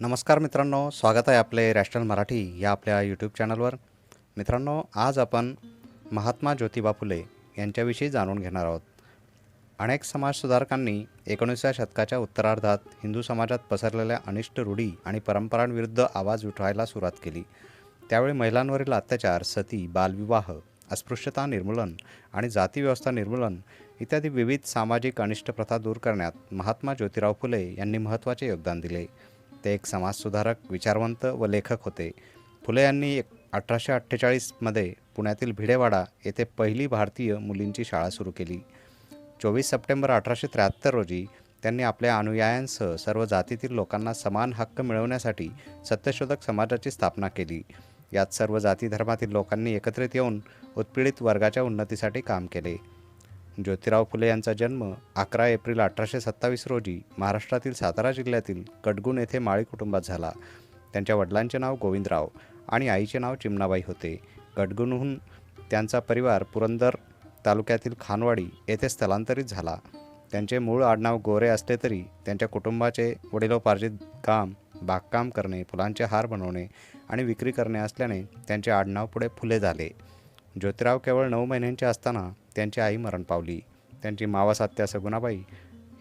नमस्कार मित्रांनो स्वागत आहे आपले रॅशनल मराठी या आपल्या यूट्यूब चॅनलवर. मित्रांनो आज आपण महात्मा ज्योतिबा फुले यांच्याविषयी जाणून घेणार आहोत. अनेक समाजसुधारकांनी एकोणीसव्या शतकाच्या उत्तरार्धात हिंदू समाजात पसरलेल्या अनिष्ट रूढी आणि परंपरांविरुद्ध आवाज उठवायला सुरुवात केली. त्यावेळी महिलांवरील अत्याचार सती बालविवाह अस्पृश्यता निर्मूलन आणि जातीव्यवस्था निर्मूलन इत्यादी विविध सामाजिक अनिष्ट प्रथा दूर करण्यात महात्मा ज्योतिराव फुले यांनी महत्त्वाचे योगदान दिले. ते एक समाजसुधारक विचारवंत व लेखक होते. फुले यांनी एक अठराशे अठ्ठेचाळीसमध्ये पुण्यातील भिडेवाडा येथे पहिली भारतीय मुलींची शाळा सुरू केली. चोवीस सप्टेंबर अठराशे त्र्याहत्तर रोजी त्यांनी आपल्या अनुयायांसह सर्व जातीतील लोकांना समान हक्क मिळवण्यासाठी सत्यशोधक समाजाची स्थापना केली. यात सर्व जाती धर्मातील लोकांनी एकत्रित येऊन उत्पीडित वर्गाच्या उन्नतीसाठी काम केले. ज्योतिराव फुले यांचा जन्म अकरा एप्रिल अठराशे सत्तावीस रोजी महाराष्ट्रातील सातारा जिल्ह्यातील कटगुण येथे माळी कुटुंबात झाला. त्यांच्या वडिलांचे नाव गोविंदराव आणि आईचे नाव चिमणाबाई होते. कटगुणहून त्यांचा परिवार पुरंदर तालुक्यातील खानवाडी येथे स्थलांतरित झाला. त्यांचे मूळ आडनाव गोरे असले तरी त्यांच्या कुटुंबाचे वडिलोपार्जित काम बागकाम करणे फुलांचे हार बनवणे आणि विक्री करणे असल्याने त्यांचे आडनाव पुढे फुले झाले. ज्योतिराव केवळ नऊ महिन्यांचे असताना त्यांची आई मरण पावली. त्यांची मावासात्या सगुणाबाई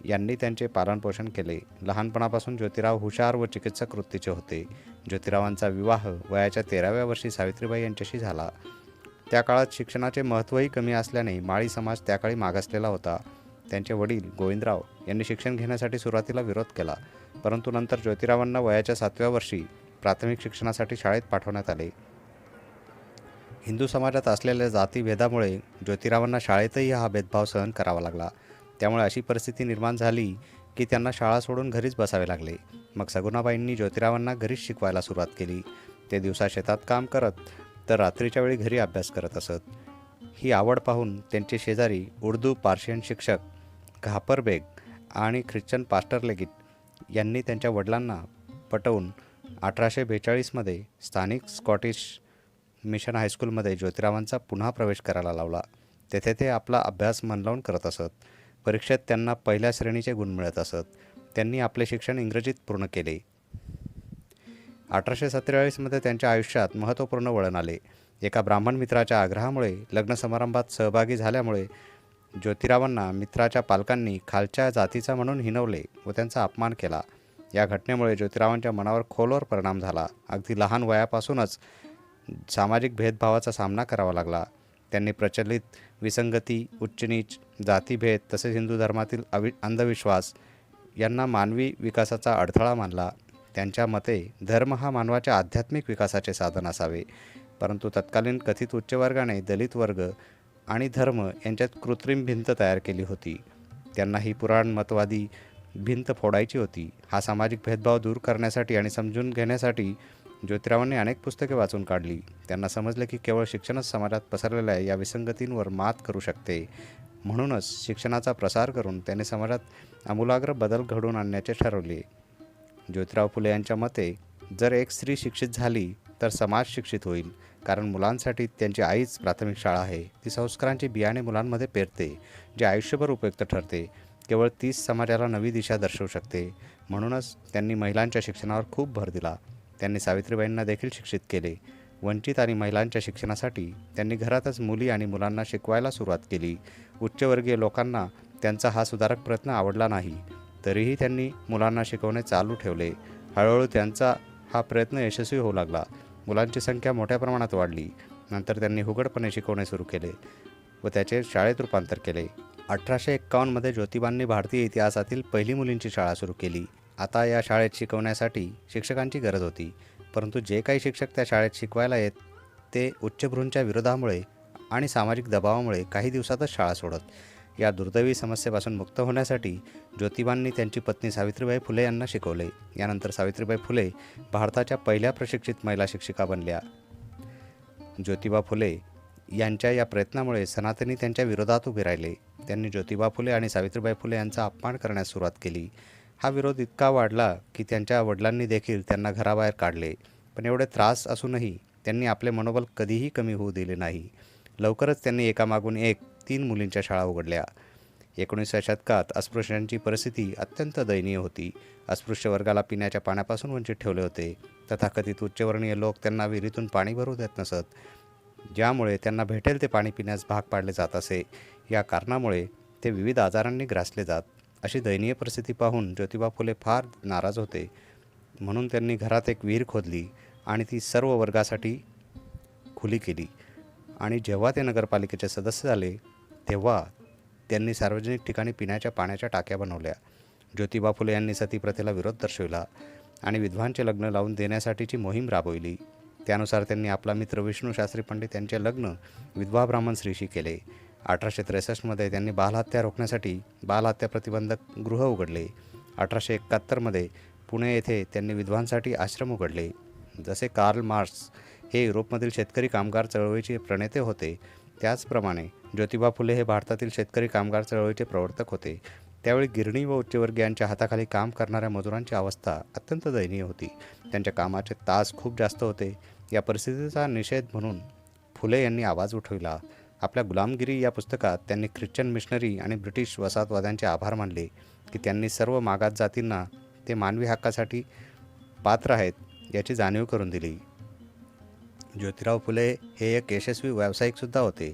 यांनी त्यांचे पालनपोषण केले. लहानपणापासून ज्योतिराव हुशार व चिकित्सक वृत्तीचे होते. ज्योतिरावांचा विवाह वयाच्या तेराव्या वर्षी सावित्रीबाई यांच्याशी झाला. त्या काळात शिक्षणाचे महत्त्वही कमी असल्याने माळी समाज त्या काळी मागासलेला होता. त्यांचे वडील गोविंदराव यांनी शिक्षण घेण्यासाठी सुरुवातीला विरोध केला. परंतु नंतर ज्योतिरावांना वयाच्या सातव्या वर्षी प्राथमिक शिक्षणासाठी शाळेत पाठवण्यात आले. हिंदू समाजात असलेल्या जातीभेदामुळे ज्योतिरावांना शाळेतही हा भेदभाव सहन करावा लागला. त्यामुळे अशी परिस्थिती निर्माण झाली की त्यांना शाळा सोडून घरीच बसावे लागले. मग सगुणाबाईंनी ज्योतिरावांना घरीच शिकवायला सुरुवात केली. ते दिवसा शेतात काम करत तर रात्रीच्या वेळी घरी अभ्यास करत असत. ही आवड पाहून त्यांचे शेजारी उर्दू पार्शियन शिक्षक घापर बेग आणि ख्रिश्चन पास्टर लेगिट यांनी त्यांच्या वडिलांना पटवून अठराशे बेचाळीसमध्ये स्थानिक स्कॉटिश मिशन हायस्कूलमध्ये ज्योतिरावांचा पुन्हा प्रवेश करायला लावला. तेथे ते आपला अभ्यास मन लावून करत असत. परीक्षेत त्यांना पहिल्या श्रेणीचे गुण मिळत असत. त्यांनी आपले शिक्षण इंग्रजीत पूर्ण केले. अठराशे सत्तेचाळीसमध्ये त्यांच्या आयुष्यात महत्त्वपूर्ण वळण आले. एका ब्राह्मण मित्राच्या आग्रहामुळे लग्न समारंभात सहभागी झाल्यामुळे ज्योतिरावांना मित्राच्या पालकांनी खालच्या जातीचा म्हणून हिनवले व त्यांचा अपमान केला. या घटनेमुळे ज्योतिरावांच्या मनावर खोलवर परिणाम झाला. अगदी लहान वयापासूनच सामाजिक भेदभावाचा सामना करावा लागला. त्यांनी प्रचलित विसंगती उच्चनीच जातीभेद तसेच हिंदू धर्मातील अवि अंधविश्वास यांना मानवी विकासाचा अडथळा मानला. त्यांच्या मते धर्म हा मानवाच्या आध्यात्मिक विकासाचे साधन असावे. परंतु तत्कालीन कथित उच्चवर्गाने दलित वर्ग आणि धर्म यांच्यात कृत्रिम भिंत तयार केली होती. त्यांना ही पुराणमतवादी भिंत फोडायची होती. हा सामाजिक भेदभाव दूर करण्यासाठी आणि समजून घेण्यासाठी ज्योतिरावांनी अनेक पुस्तके वाचून काढली. त्यांना समजले की केवळ शिक्षणच समाजात पसरलेल्या या विसंगतींवर मात करू शकते. म्हणूनच शिक्षणाचा प्रसार करून त्यांनी समाजात आमूलाग्र बदल घडवून आणण्याचे ठरवले. ज्योतिराव फुले यांच्या मते जर एक स्त्री शिक्षित झाली तर समाज शिक्षित होईल कारण मुलांसाठी त्यांची आईच प्राथमिक शाळा आहे. ती संस्कारांची बियाणे मुलांमध्ये पेरते जे आयुष्यभर उपयुक्त ठरते. केवळ तीच समाजाला नवी दिशा दर्शवू शकते. म्हणूनच त्यांनी महिलांच्या शिक्षणावर खूप भर दिला. त्यांनी सावित्रीबाईंना देखील शिक्षित केले. वंचित आणि महिलांच्या शिक्षणासाठी त्यांनी घरातच मुली आणि मुलांना शिकवायला सुरुवात केली. उच्चवर्गीय लोकांना त्यांचा हा सुधारक प्रयत्न आवडला नाही. तरीही त्यांनी मुलांना शिकवणे चालू ठेवले. हळूहळू त्यांचा हा प्रयत्न यशस्वी होऊ लागला. मुलांची संख्या मोठ्या प्रमाणात वाढली. नंतर त्यांनी हुगडपणे शिकवणे सुरू केले व त्याचे शाळेत रूपांतर केले. अठराशे एक्कावन्नमध्ये ज्योतिबांनी भारतीय इतिहासातील पहिली मुलींची शाळा सुरू केली. आता या शाळेत शिकवण्यासाठी शिक्षकांची गरज होती. परंतु जे काही शिक्षक त्या शाळेत शिकवायला येत ते उच्चभ्रूंच्या विरोधामुळे आणि सामाजिक दबावामुळे काही दिवसातच शाळा सोडत. या दुर्दैवी समस्येपासून मुक्त होण्यासाठी ज्योतिबांनी त्यांची पत्नी सावित्रीबाई फुले यांना शिकवले. यानंतर सावित्रीबाई फुले भारताच्या पहिल्या प्रशिक्षित महिला शिक्षिका बनल्या. ज्योतिबा फुले यांच्या या प्रयत्नामुळे सनातनी त्यांच्या विरोधात उभे राहिले. त्यांनी ज्योतिबा फुले आणि सावित्रीबाई फुले यांचा अपमान करण्यास सुरुवात केली. हा विरोध इतका वाढला की त्यांच्या वडिलांनी देखील त्यांना घराबाहेर काढले. पण एवढे त्रास असूनही त्यांनी आपले मनोबल कधीही कमी होऊ दिले नाही. लवकरच त्यांनी एकामागून एक तीन मुलींच्या शाळा उघडल्या. एकोणीसव्या शतकात अस्पृश्यांची परिस्थिती अत्यंत दयनीय होती. अस्पृश्य वर्गाला पिण्याच्या पाण्यापासून वंचित ठेवले होते. तथाकथित उच्चवर्णीय लोक त्यांना विहिरीतून पाणी भरू देत नसत. ज्यामुळे त्यांना भेटेल ते पाणी पिण्यास भाग पाडले जात असे. या कारणामुळे ते विविध आजारांनी ग्रासले जात. अशी दयनीय परिस्थिती पाहून ज्योतिबा फुले फार नाराज होते. म्हणून त्यांनी घरात एक विहीर खोदली आणि ती सर्व वर्गासाठी खुली केली. आणि जेव्हा ते नगरपालिकेचे सदस्य झाले तेव्हा त्यांनी सार्वजनिक ठिकाणी पिण्याच्या पाण्याच्या टाक्या बनवल्या. ज्योतिबा फुले यांनी सती प्रथेला विरोध दर्शविला आणि विधवांचे लग्न लावून देण्यासाठीची मोहीम राबविली. त्यानुसार त्यांनी आपला मित्र विष्णू शास्त्री पंडित यांचे लग्न विधवा ब्राह्मण स्त्रीशी केले. अठराशे त्रेसष्टमध्ये त्यांनी बालहत्या रोखण्यासाठी बालहत्या प्रतिबंधक गृह उघडले. अठराशे एकाहत्तरमध्ये पुणे येथे त्यांनी विधवांसाठी आश्रम उघडले. जसे कार्ल मार्क्स हे युरोपमधील शेतकरी कामगार चळवळीचे प्रणेते होते त्याचप्रमाणे ज्योतिबा फुले हे भारतातील शेतकरी कामगार चळवळीचे प्रवर्तक होते. त्यावेळी गिरणी व उच्चवर्गीयांच्या हाताखाली काम करणाऱ्या मजुरांची अवस्था अत्यंत दयनीय होती. त्यांच्या कामाचे तास खूप जास्त होते. या परिस्थितीचा निषेध म्हणून फुले यांनी आवाज उठविला. आपल्या गुलामगिरी या पुस्तकात त्यांनी ख्रिश्चन मिशनरी आणि ब्रिटिश वसाहतवाद्यांचे आभार मानले की त्यांनी सर्व मागात जातींना ते मानवी हक्कासाठी पात्र आहेत याची जाणीव करून दिली. ज्योतिराव फुले हे एक यशस्वी व्यावसायिकसुद्धा होते.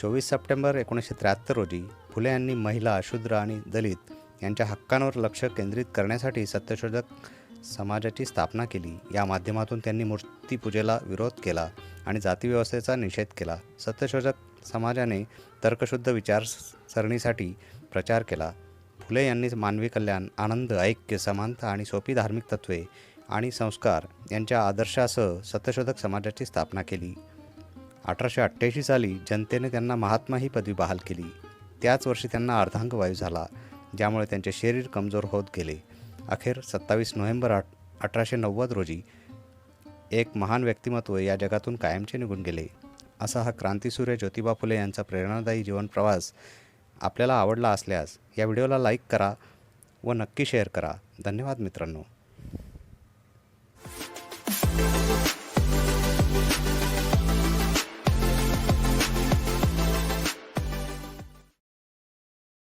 चोवीस सप्टेंबर एकोणीसशे त्र्याहत्तर रोजी फुले यांनी महिला शूद्र आणि दलित यांच्या हक्कांवर लक्ष केंद्रित करण्यासाठी सत्यशोधक समाजाची स्थापना केली. या माध्यमातून त्यांनी मूर्तीपूजेला विरोध केला आणि जातीव्यवस्थेचा निषेध केला. सत्यशोधक समाजाने तर्कशुद्ध विचारसरणीसाठी प्रचार केला. फुले यांनी मानवी कल्याण आनंद ऐक्य समानता आणि सोपी धार्मिक तत्त्वे आणि संस्कार यांच्या आदर्शासह सत्यशोधक समाजाची स्थापना केली. अठराशे अठ्ठ्याऐंशी साली जनतेने त्यांना महात्मा ही पदवी बहाल केली. त्याच वर्षी त्यांना अर्धांगवायू झाला ज्यामुळे त्यांचे शरीर कमजोर होत गेले. अखेर सत्तावीस नोव्हेंबर आठ अठराशे नव्वद रोजी एक महान व्यक्तिमत्व या जगातून कायमचे निघून गेले. असा हा क्रांतीसूर्य ज्योतिबा फुले यांचा प्रेरणादायी जीवनप्रवास आपल्याला आवडला असल्यास या व्हिडिओला लाईक करा व नक्की शेअर करा. धन्यवाद मित्रांनो.